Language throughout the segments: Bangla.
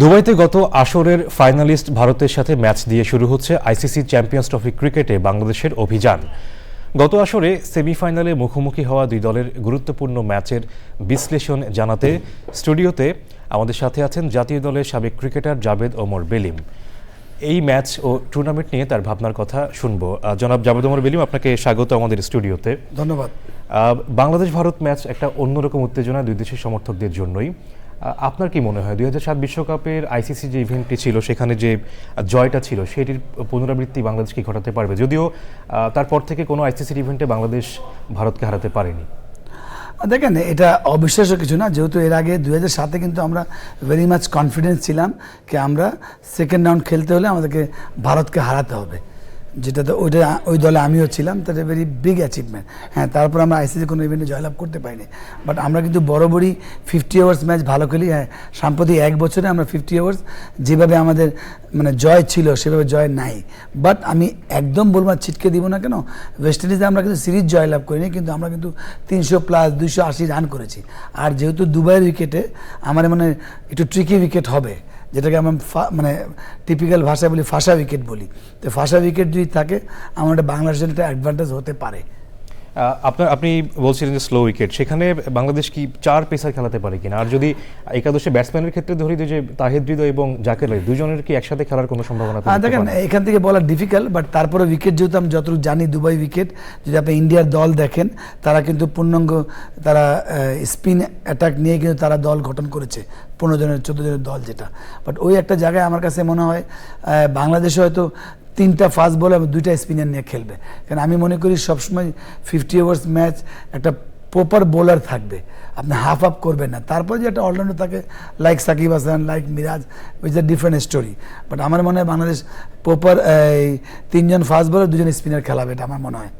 দুবাইতে গত আসরের ফাইনালিস্ট ভারতের সাথে ম্যাচ দিয়ে শুরু হচ্ছে আইসিসি চ্যাম্পিয়ন্স ট্রফি ক্রিকেটে বাংলাদেশের অভিযান। গত আসরে সেমিফাইনালে মুখোমুখি হওয়া দুই দলের গুরুত্বপূর্ণ ম্যাচের বিশ্লেষণ জানাতে স্টুডিওতে আমাদের সাথে আছেন জাতীয় দলের সাবেক ক্রিকেটার জাভেদ ওমর বেলিম। এই ম্যাচ ও টুর্নামেন্ট নিয়ে তার ভাবনার কথা শুনব। জনাব জাবেদ ওমর বেলিম আপনাকে স্বাগত আমাদের স্টুডিওতে। ধন্যবাদ। বাংলাদেশ ভারত ম্যাচ একটা অন্যরকম উত্তেজনা দুই দেশের সমর্থকদের জন্যই। আপনার কি মনে হয়? দুই সাত বিশ্বকাপের আইসিসি যে ইভেন্টটি ছিল, সেখানে যে জয়টা ছিল, সেটির পুনরাবৃত্তি বাংলাদেশ কি ঘটাতে পারবে? যদিও তারপর থেকে কোনো আইসিসির ইভেন্টে বাংলাদেশ ভারতকে হারাতে পারেনি। দেখেন, এটা অবিশ্বাস্য কিছু না। যেহেতু এর আগে দু হাজার সাতে কিন্তু আমরা ভেরি মাচ কনফিডেন্স ছিলাম যে আমরা সেকেন্ড রাউন্ড খেলতে হলে আমাদেরকে ভারতকে হারাতে হবে। যেটাতে ওইটা ওই দলে আমিও ছিলাম তাটা ভেরি বিগ অ্যাচিভমেন্ট হ্যাঁ তারপর আমরা আইসিসি কোনো ইভেন্টে জয়লাভ করতে পারিনি। বাট আমরা কিন্তু বরাবরই ফিফটি আওয়ার্স ম্যাচ ভালো খেলি হ্যাঁ সাম্প্রতিক এক বছরে আমরা ফিফটি আওয়ার্স যেভাবে আমাদের মানে জয় ছিল, সেভাবে জয় নাই। বাট আমি একদম বলব ছিটকে দিব না কেন ওয়েস্ট ইন্ডিজে আমরা কিন্তু সিরিজ জয়লাভ করিনি, কিন্তু আমরা কিন্তু তিনশো প্লাস দুইশো আশি রান করেছি। আর যেহেতু দুবাইয়ের উইকেটে আমার মানে একটু ট্রিকি উইকেট হবে। যেটাকে আমরা মানে টিপিক্যাল ভাষায় বলি ফাঁসা উইকেট বলি। তো ফাঁসা উইকেট যদি থাকে একটা বাংলাদেশের একটা অ্যাডভান্টেজ হতে পারে। আপনার আপনি বলছিলেন যে স্লো উইকেট সেখানে বাংলাদেশ কি চার পেসার খেলাতে পারে কিনা? আর যদি একাদশে ব্যাটসম্যানের ক্ষেত্রে ধরি যে তাহিদ হৃদয় এবং জাকের আলী দুজনের কি একসাথে খেলার কোনো সম্ভাবনা দেখেন এখান থেকে বলা ডিফিকাল্ট বাট তারপরে উইকেট যেহেতু আমি যতটুকু জানি দুবাই উইকেট যদি আপনি ইন্ডিয়ার দল দেখেন তারা কিন্তু পূর্ণাঙ্গ তারা স্পিন অ্যাটাক নিয়ে কিন্তু তারা দল গঠন করেছে পনেরো জনের চোদ্দ জনের দল যেটা। বাট ওই একটা জায়গায় আমার কাছে মনে হয় বাংলাদেশে হয়তো তিনটা ফাস্ট বল এবং দুইটা স্পিনার নিয়ে খেলবে। কারণ আমি মনে করি সবসময় ফিফটি ওভার্স ম্যাচ একটা প্রপার বোলার থাকবে। আপনি হাফ আপ করবেন না। তারপর যে একটা অলরাউন্ডার থাকে like Shakib Hasan like Miraz which a different story but আমার মনে হয় বাংলাদেশ প্রপার এই, তিনজন ফাস্ট বলার দুজন স্পিনার খেলাবে, এটা আমার মনে হয়।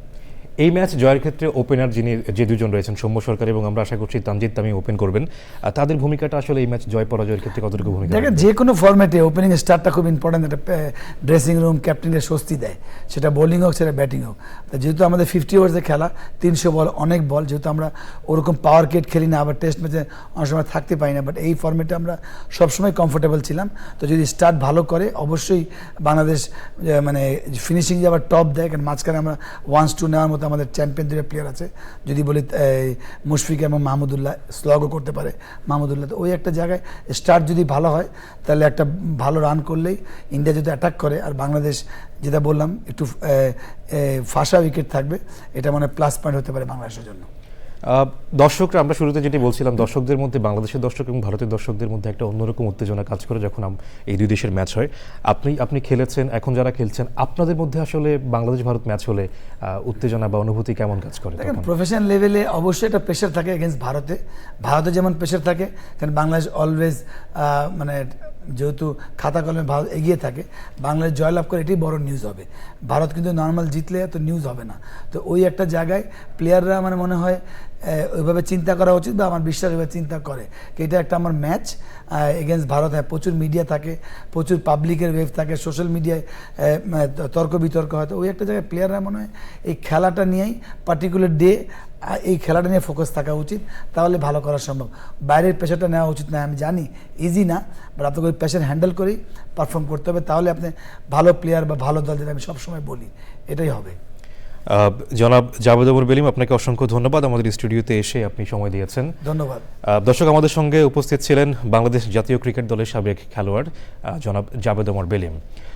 এই ম্যাচ জয়ের ক্ষেত্রে ওপেনার যিনি যে দুজন রয়েছেন সৌম্য সরকার এবং আমরা আশা করছি তানজিদ তামি ওপেন করবেন। তাদের ভূমিকাটা আসলে এই ম্যাচ জয় পরাজয়ের ক্ষেত্রে কতটুকু ভূমিকা দেখেন যে কোনো ফরম্যাটে ওপেনিং স্টারটা খুব ইম্পর্টেন্ট একটা ড্রেসিং রুম ক্যাপ্টেনের স্বস্তি দেয়। সেটা বোলিং হোক সেটা ব্যাটিং হোক। তা যেহেতু আমাদের ফিফটি ওভার্সে খেলা তিনশো বল অনেক বল যেহেতু আমরা ওরকম পাওয়ার কেট খেলি না আবার টেস্ট ম্যাচে অনেক সময় থাকতে পারি না বাট এই ফর্মেটে আমরা সবসময় কমফোর্টেবল ছিলাম। তো যদি স্টার্ট ভালো করে অবশ্যই বাংলাদেশ মানে ফিনিশিং যে আবার টপ দেয় কারণ মাঝখানে আমরা ওয়ান্স টু নেওয়ার মতো আমাদের চ্যাম্পিয়ন দুটো প্লেয়ার আছে। যদি বলি মুশফিক এবং মাহমুদুল্লাহ স্লগও করতে পারে। মাহমুদুল্লাহ তো ওই একটা জায়গায় স্টার্ট যদি ভালো হয়, তাহলে একটা ভালো রান করলেই ইন্ডিয়া যদি অ্যাটাক করে আর বাংলাদেশ যেটা বললাম, একটু ফাঁসা উইকেট থাকবে, এটা মানে প্লাস পয়েন্ট হতে পারে বাংলাদেশের জন্য। দর্শকরা আমরা শুরুতে যেটি বলছিলাম দর্শকদের মধ্যে বাংলাদেশের দর্শক এবং ভারতের দর্শকদের মধ্যে একটা অন্যরকম উত্তেজনা কাজ করে যখন এই দুই দেশের ম্যাচ হয়। আপনি আপনি খেলেছেন এখন যারা খেলছেন আপনাদের মধ্যে আসলে বাংলাদেশ ভারত ম্যাচ হলে উত্তেজনা বা অনুভূতি কেমন কাজ করে দেখেন প্রফেশনাল লেভেলে অবশ্যই একটা প্রেশার থাকে এগেনস্ট ভারতে। ভারতে যেমন প্রেশার থাকে কারণ বাংলাদেশ অলওয়েজ মানে যেহেতু খাতা কলমে ভারত এগিয়ে থাকে বাংলাদেশ জয়লাভ করে এটাই বড় নিউজ হবে। ভারত কিন্তু নর্মাল জিতলে এত নিউজ হবে না। তো ওই একটা জায়গায় প্লেয়াররা মানে মনে হয় ওইভাবে চিন্তা করা উচিত বা আমার বিশ্বাস ওইভাবে চিন্তা করে। এটা একটা আমার ম্যাচ এগেনস্ট ভারত হ্যাঁ প্রচুর মিডিয়া থাকে, প্রচুর পাবলিকের ওয়েভ থাকে সোশ্যাল মিডিয়ায় তর্ক বিতর্ক হয়। তো ওই একটা জায়গায় প্লেয়াররা মনে হয় এই খেলাটা নিয়েই পার্টিকুলার ডে এই খেলাটা নিয়ে ফোকাস থাকা উচিত, তাহলে ভালো করা সম্ভব। বাইরের প্রেশারটা নেওয়া উচিত না, আমি জানি ইজি না বাট আপনাকে ওই প্রেশার হ্যান্ডেল করেই পারফর্ম করতে হবে, তাহলে আপনি ভালো প্লেয়ার বা ভালো দল যেটা আমি সবসময় বলি, এটাই হবে। জনাব জাভেদ ওমর বেলিম আপনাকে অসংখ্য ধন্যবাদ। আমাদের স্টুডিওতে এসে আপনি সময় দিয়েছেন। ধন্যবাদ। দর্শক আমাদের সঙ্গে উপস্থিত ছিলেন বাংলাদেশ জাতীয় ক্রিকেট দলের সাবেক খেলোয়াড় জনাব জাভেদ ওমর বেলিম।